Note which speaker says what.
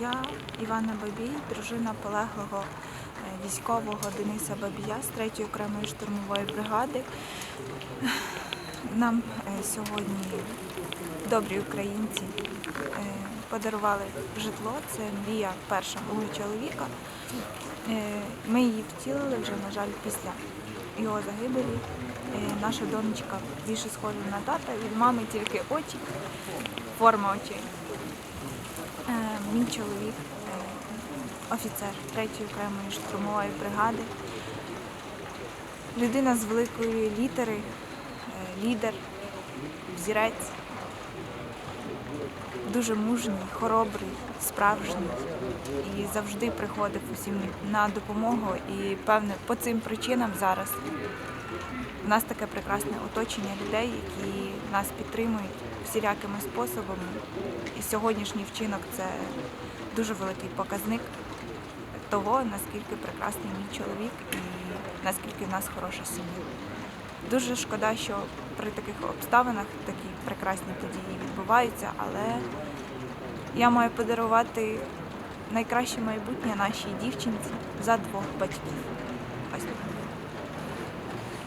Speaker 1: Я Івана Бабій, дружина полеглого е, військового Дениса Бабія з 3-ї окремої штурмової бригади. Нам е, сьогодні добрі українці е, подарували житло. Це мрія перша мого чоловіка. Ми її втілили вже, на жаль, після його загибелі. Наша донечка більше схожа на тата, від мами тільки очі, форма очей. Е, Мій чоловік, е, офіцер 3-ї окремої штурмової бригади, людина з великої літери, е, лідер, взірець, дуже мужній, хоробрий, справжній. І завжди приходив усім на допомогу. І певне по цим причинам зараз у нас таке прекрасне оточення людей, які нас підтримують всілякими способами. І сьогоднішній вчинок це дуже великий показник того, наскільки прекрасний мій чоловік і наскільки в нас хороша сім'я. Дуже шкода, що при таких обставинах такі прекрасні події відбуваються, але я маю подарувати найкраще майбутнє нашій дівчинці за двох батьків.